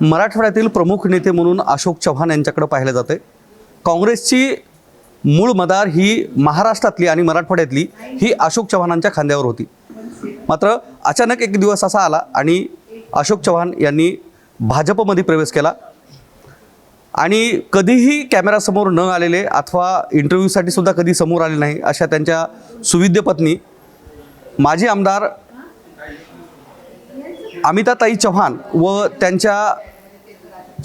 मराठवाड्यातील प्रमुख नेते म्हणून अशोक चव्हाण यांच्याकडे पाहिलं जाते काँग्रेसची मूळ मदार ही महाराष्ट्रातली आणि मराठवाड्यातली ही अशोक चव्हाणांच्या खांद्यावर होती. मात्र अचानक एक दिवस असा आला आणि अशोक चव्हाण यांनी भाजपमध्ये प्रवेश केला. आणि कधीही कॅमेरासमोर न आलेले अथवा इंटरव्ह्यूसाठी सुद्धा कधी समोर आले नाही अशा त्यांच्या सुविद्य पत्नी माजी आमदार अमिताताई चव्हाण व त्यांच्या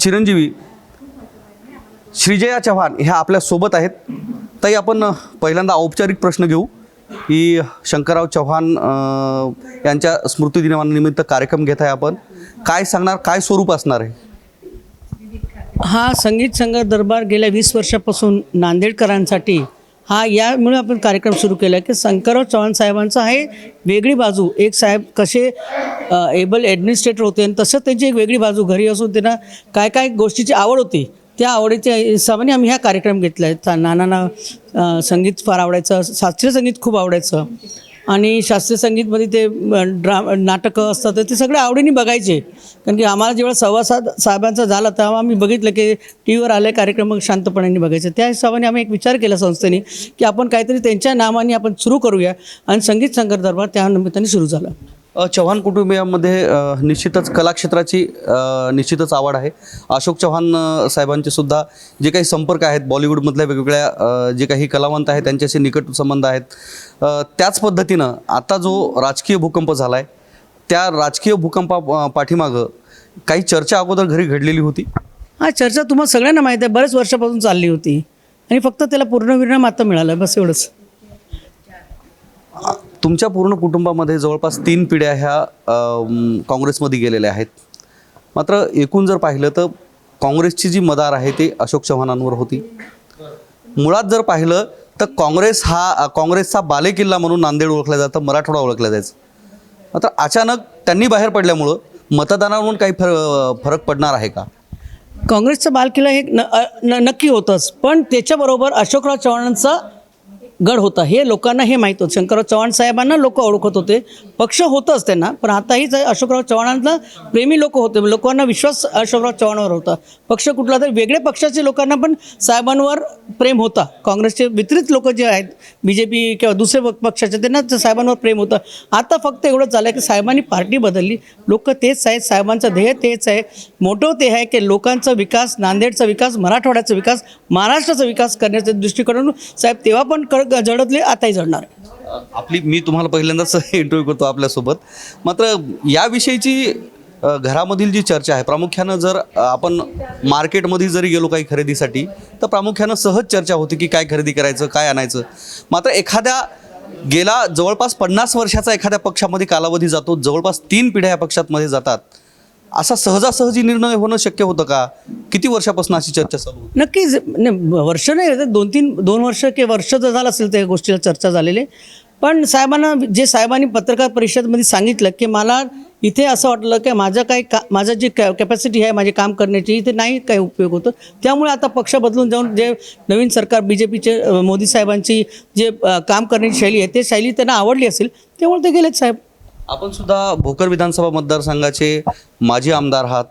चिरंजीवी श्रीजया चव्हाण ह्या आपल्यासोबत आहेत. ताई आपण पहिल्यांदा औपचारिक प्रश्न घेऊ. की शंकरराव चव्हाण यांच्या स्मृतिदिनानिमित्त कार्यक्रम घेत आहे आपण. काय सांगणार काय स्वरूप असणार आहे? हा संगीत संघ दरबार गेल्या वीस वर्षापासून नांदेडकरांसाठी हा यामुळे आपण कार्यक्रम सुरू केला की शंकरराव चव्हाण साहेबांचा आहे वेगळी बाजू. एक साहेब कसे एबल ॲडमिनिस्ट्रेटर होते आणि तसंच त्यांची एक वेगळी बाजू. घरी असून त्यांना काय काय गोष्टीची आवड होती त्या आवडीच्या हिशोबाने आम्ही हा कार्यक्रम घेतला आहे नानांना संगीत फार आवडायचं शास्त्रीय संगीत खूप आवडायचं. आणि शास्त्रीय संगीतमध्ये ते ड्रा नाटकं असतात तर ते सगळे आवडीने बघायचे. कारण की आम्हाला जेव्हा सव्वा सात साहेबांचा झाला तेव्हा आम्ही बघितलं की टी व्हीवर आले कार्यक्रम मग बघायचे. त्या हिशोबाने आम्ही एक विचार केला संस्थेने की आपण काहीतरी त्यांच्या नावाने आपण सुरू करूया आणि संगीत संघ दरबार त्या निमित्ताने सुरू झाला. चव्हाण कुटुंबियांमध्ये निश्चितच कलाक्षेत्राची निश्चितच आवड आहे. अशोक चव्हाण साहेबांचे सुद्धा जे काही संपर्क आहेत बॉलिवूडमधल्या वेगवेगळ्या जे काही कलावंत आहेत त्यांच्याशी निकट संबंध आहेत. त्याच पद्धतीनं आता जो राजकीय भूकंप झाला आहे त्या राजकीय भूकंपा पाठीमागं काही चर्चा अगोदर घरी घडलेली होती? हा चर्चा तुम्हाला सगळ्यांना माहीत आहे. बरेच वर्षापासून चालली होती. आणि फक्त त्याला पूर्णविराम आता मिळालं बस एवढंच. तुमच्या पूर्ण कुटुंबामध्ये जवळपास तीन पिढ्या ह्या काँग्रेसमध्ये गेलेल्या आहेत. मात्र एकूण जर पाहिलं तर काँग्रेसची जी मदार आहे ती अशोक चव्हाणांवर होती. मुळात जर पाहिलं तर काँग्रेस हा काँग्रेसचा बालेकिल्ला म्हणून नांदेड ओळखला जातं मराठवाडा ओळखला जायचं. मात्र अचानक त्यांनी बाहेर पडल्यामुळं मतदानावरून काही फर फरक पडणार आहे का? काँग्रेसचं बालकिल्ला हे न, नक्की होतंच पण त्याच्याबरोबर अशोकराव चव्हाणांचा गड होता. हे लोकांना हे माहीत होतं. शंकरराव चव्हाण साहेबांना लोक ओळखत होते. पक्ष होतंच त्यांना पण आताही अशोकराव चव्हाणांना प्रेमी लोक होते. लोकांना विश्वास अशोकराव चव्हाणांवर होता. पक्ष कुठला तरी वेगळ्या पक्षाचे लोकांना पण साहेबांवर प्रेम होता. काँग्रेसचे वितरित लोक जे आहेत बी जे पी किंवा दुसरे पक्षाचे त्यांना साहेबांवर प्रेम होतं. आता फक्त एवढं झालं की साहेबांनी पार्टी बदलली. लोक तेच आहेत साहेबांचं ध्येय तेच आहे. मोठं ते आहे की लोकांचा विकास नांदेडचा विकास मराठवाड्याचा विकास महाराष्ट्राचा विकास करण्याच्या दृष्टीकडून साहेब तेव्हा पण कर जडतले आताही जडणार. आपली मी तुम्हाला पहिल्यांदाच इंटरव्ह्यू करतो आपल्यासोबत. मात्र याविषयीची घरामधील जी चर्चा आहे प्रामुख्यानं जर आपण मार्केटमध्ये जरी गेलो काही खरेदीसाठी तर प्रामुख्यानं सहज चर्चा होती की काय खरेदी करायचं काय आणायचं. मात्र एखाद्या गेला जवळपास पन्नास वर्षाचा एखाद्या पक्षामध्ये कालावधी जातो जवळपास तीन पिढ्या या पक्षातमध्ये जातात. असा सहजासहजी निर्णय होणं शक्य होतं का? किती वर्षापासून अशी चर्चा चालू होती? नक्कीच नाही, वर्ष नाही दोन तीन दोन वर्ष किंवा वर्ष जर झालं असेल त्या गोष्टीला चर्चा झालेली. आहे. पण साहेबांना जे साहेबांनी पत्रकार परिषदमध्ये सांगितलं की मला इथे असं वाटलं की माझं काही का माझं जी कॅ कॅपॅसिटी आहे माझे काम करण्याची इथे नाही काही उपयोग होतो. त्यामुळे आता पक्ष बदलून जाऊन जे नवीन सरकार बी जे पीचे मोदी साहेबांची जे काम करण्याची शैली आहे ते शैली त्यांना आवडली असेल त्यामुळे ते गेलेत साहेब. आपण सुद्धा भोकर विधानसभा मतदारसंघाचे माजी आमदार आहात.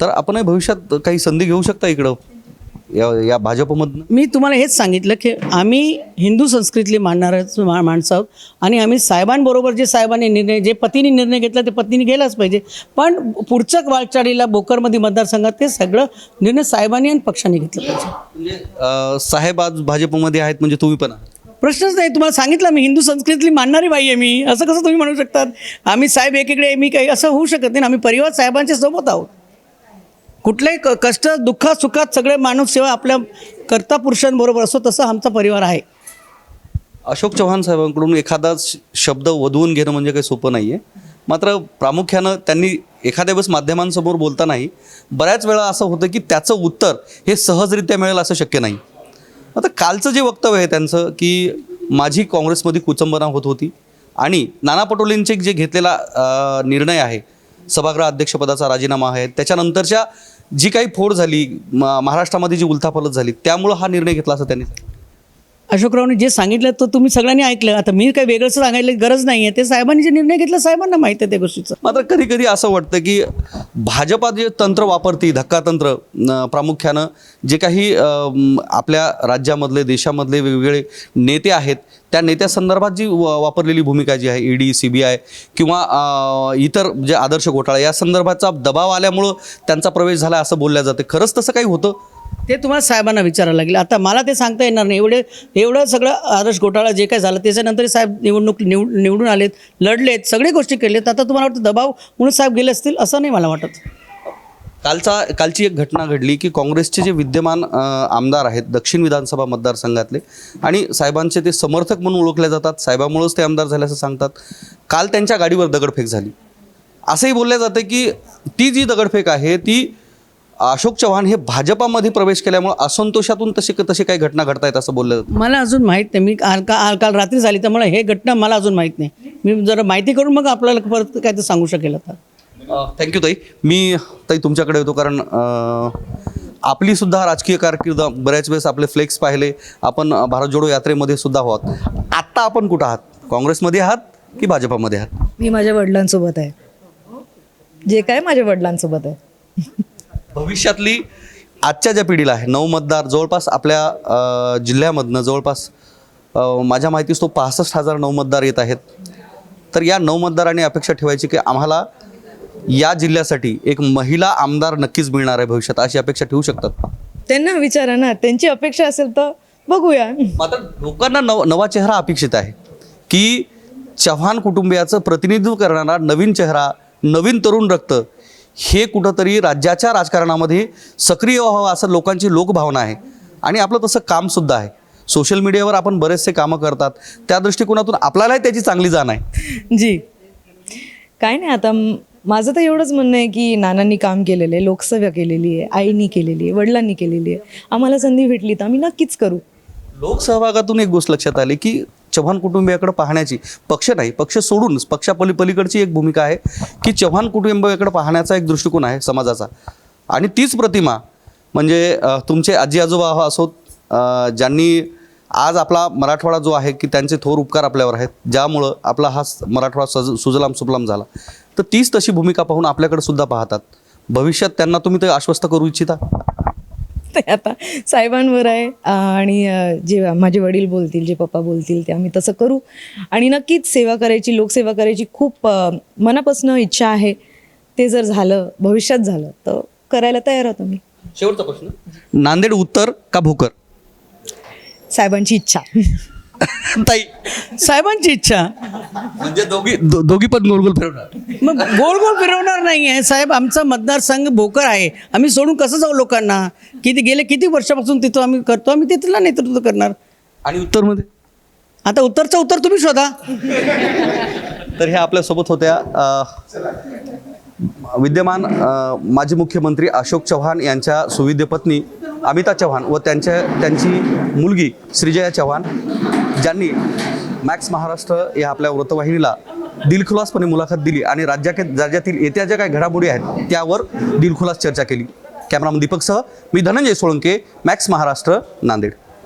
तर आपणही भविष्यात काही संधी घेऊ शकता इकडं? या या भाजपमधनं? मी तुम्हाला हेच सांगितलं की आम्ही हिंदू संस्कृतीतले मानणारे मा माणसं आहोत आणि आम्ही साहेबांबरोबर जे साहेबांनी निर्णय जे पतीने निर्णय घेतला ते पत्नीने गेलाच पाहिजे. पण पुढच्या वाटचालीला बोकरमध्ये मतदारसंघात ते सगळं निर्णय साहेबांनी आणि पक्षाने घेतलं पाहिजे. म्हणजे साहेब आज भाजपमध्ये आहेत म्हणजे तुम्ही पण आहात. प्रश्नच नाही तुम्हाला सांगितलं मी हिंदू संस्कृतीतली मानणारी बाई आहे मी. असं कसं तुम्ही म्हणू शकतात? आम्ही साहेब एकीकडे मी काही असं होऊ शकत नाही. आम्ही परिवार साहेबांच्या सोबत आहोत. कुठल्याही क कष्ट दुःखात सुखात सगळे माणूस सेवा आपल्या कर्ता पुरुषांबरोबर असो तसं आमचा परिवार आहे. अशोक चव्हाण साहेबांकडून एखादा श- शब्द वधवून घेणं म्हणजे काही सोपं नाही आहे मात्र प्रामुख्यानं त्यांनी एखाद्या वेळेस माध्यमांसमोर बोलतानाही बऱ्याच वेळा असं होतं की त्याचं उत्तर हे सहजरित्या मिळेल असं शक्य नाही. आता कालचं जे वक्तव्य आहे त्यांचं की माझी काँग्रेसमध्ये कुचंबना होत होती आणि नाना पटोलेंचे जे घेतलेला निर्णय आहे सभागृह अध्यक्षपदाचा राजीनामा आहे त्याच्यानंतरच्या जी काही फोड झाली म- महाराष्ट्रामध्ये जी उलथापालथ झाली त्यामुळं हा निर्णय घेतला असं त्यांनी अशोकरावने जे सांगितलं तो तुम्ही सगळ्यांनी ऐकलं. आता मी काही वेगळंच सांगायला गरज नाही आहे ते साहेबांनी जे निर्णय घेतला साहेबांना माहिती आहे त्या गोष्टीचं. मात्र कधी कधी असं वाटतं की भाजपा जे तंत्र वापरते धक्कातंत्र तंत्र प्रामुख्यानं जे काही आपल्या राज्यामधले देशामधले वेगवेगळे नेते आहेत त्या नेत्यासंदर्भात जी व- वापरलेली भूमिका जी आहे ईडी सी बी आय किंवा इतर जे आदर्श घोटाळा या संदर्भाचा दबाव आल्यामुळं त्यांचा प्रवेश झाला असं बोलल्या जाते. खरंच तसं काही होतं? ते तुम्हाला साहेबांना विचारायला लागेल. आता मला ते सांगता येणार नाही. एवढे एवढं सगळं आदर्श घोटाळा जे काय झालं त्याच्यानंतर साहेब निवडणूक निव निवडून आलेत लढलेत सगळी गोष्टी केलेत. आता तुम्हाला वाटतं दबाव म्हणून साहेब गेले असतील असं नाही मला वाटत. कालचा कालची एक घटना घडली की काँग्रेसचे जे विद्यमान आमदार आहेत दक्षिण विधानसभा मतदारसंघातले आणि साहेबांचे ते समर्थक म्हणून ओळखले जातात. साहेबामुळंच ते आमदार झाले असं सांगतात. काल त्यांच्या गाडीवर दगडफेक झाली. असंही बोललं जातं की ती जी दगडफेक आहे ती अशोक चव्हाण हे भाजपामध्ये प्रवेश केल्यामुळे असंतोषातून तसे तसे काही घटना घडतायत असं बोललं मला अजून माहीत नाही. मी काल काल काल रात्री झाली त्यामुळे हे घटना मला अजून माहीत नाही. मी जरा माहिती करून मग आपल्याला परत काय ते सांगू शकेल आता. थँक्यू ताई. मी ताई तुमच्याकडे येतो कारण आपली सुद्धा राजकीय कारकीर्द बऱ्याच वेळेस आपले फ्लेक्स पाहिले. आपण भारत जोडो यात्रेमध्ये सुद्धा आहोत. आत्ता आपण कुठं आहात? काँग्रेसमध्ये आहात की भाजपामध्ये आहात? मी माझ्या वडिलांसोबत आहे. जे काय माझ्या वडिलांसोबत आहे. भविष्यातली आजच्या ज्या पिढीला आहे नऊ मतदार जवळपास आपल्या जिल्ह्यामधनं जवळपास माझ्या माहितीस तो पासष्ट हजार नऊ मतदार येत आहेत. तर या नऊ मतदारांनी अपेक्षा ठेवायची की आम्हाला या जिल्ह्यासाठी एक महिला आमदार नक्कीच मिळणार आहे भविष्यात अशी अपेक्षा ठेवू शकतात त्यांना विचारा ना त्यांची अपेक्षा असेल तर बघूया. मात्र लोकांना नव नवा चेहरा अपेक्षित आहे की चव्हाण कुटुंबियाचं प्रतिनिधित्व करणारा नवीन चेहरा नवीन तरुण रक्त हे कुठंतरी राज्याच्या राजकारणामध्ये सक्रिय व्हावं असं लोकांची लोकभावना आहे. आणि आपलं तसं कामसुद्धा आहे. सोशल मीडियावर आपण बरेचसे कामं करतात. त्या दृष्टिकोनातून आपल्यालाही त्याची चांगली जाण आहे. जी. काय नाही आता माझं तर एवढंच म्हणणं आहे की नानांनी काम केलेलं आहे लोकसेवा केलेली आहे आईनी केलेली आहे वडिलांनी केलेली आहे. आम्हाला संधी भेटली तर आम्ही नक्कीच करू. लोकसहभागातून एक गोष्ट लक्षात आली की चव्हाण कुटुंबियाकडे पाहण्याची पक्ष नाही पक्ष सोडून पक्षापली पलीकडची एक भूमिका आहे की चव्हाण कुटुंबियाकडे पाहण्याचा एक दृष्टिकोन आहे समाजाचा. आणि तीच प्रतिमा म्हणजे तुमचे आजी आजोबा असोत ज्यांनी आज आपला मराठवाडा जो आहे की त्यांचे थोर उपकार आपल्यावर आहेत ज्यामुळं आपला हा स- मराठवाडा सज सुजलाम सुफलाम झाला. तर तीच तशी भूमिका पाहून आपल्याकडे सुद्धा पाहतात. भविष्यात त्यांना तुम्ही ते आश्वस्त करू इच्छिता? ते आता साहेबांवर आहे. आणि जे माझे वडील बोलतील जे पप्पा बोलतील ते आम्ही तसं करू. आणि नक्कीच सेवा करायची लोकसेवा करायची खूप मनापासून इच्छा आहे. ते जर झालं भविष्यात झालं तर करायला तयार आहोत आम्ही. शेवटचा प्रश्न. नांदेड उत्तर का भोकर? साहेबांची इच्छा. ताई साहेबांची इच्छा. म्हणजे दोघी दो- दोघी पण गोल गोल फिरवणार. मग गोल गोल फिरवणार नाही आहे साहेब आमचा मतदारसंघ भोकर आहे. आम्ही सोडून कसं जाऊ लोकांना? किती गेले किती वर्षापासून तिथं आम्ही करतो? आम्ही तिथलं नेतृत्व करणार. आणि उत्तरमध्ये? आता उत्तरचं उत्तर तुम्ही शोधा. तर ह्या आपल्यासोबत होत्या अ, विद्यमान अ, माजी मुख्यमंत्री अशोक चव्हाण यांच्या सुविद्य पत्नी अमिता चव्हाण व त्यांच्या त्यांची मुलगी श्रीजया चव्हाण. ज्यांनी मॅक्स महाराष्ट्र या आपल्या वृत्तवाहिनीला दिलखुलासपणे मुलाखत दिली आणि राज्या राज्यातील येत्या ज्या काही घडामोडी आहेत त्यावर दिलखुलास चर्चा केली. कॅमेरामन दीपकसह मी धनंजय सोळंके मॅक्स महाराष्ट्र नांदेड.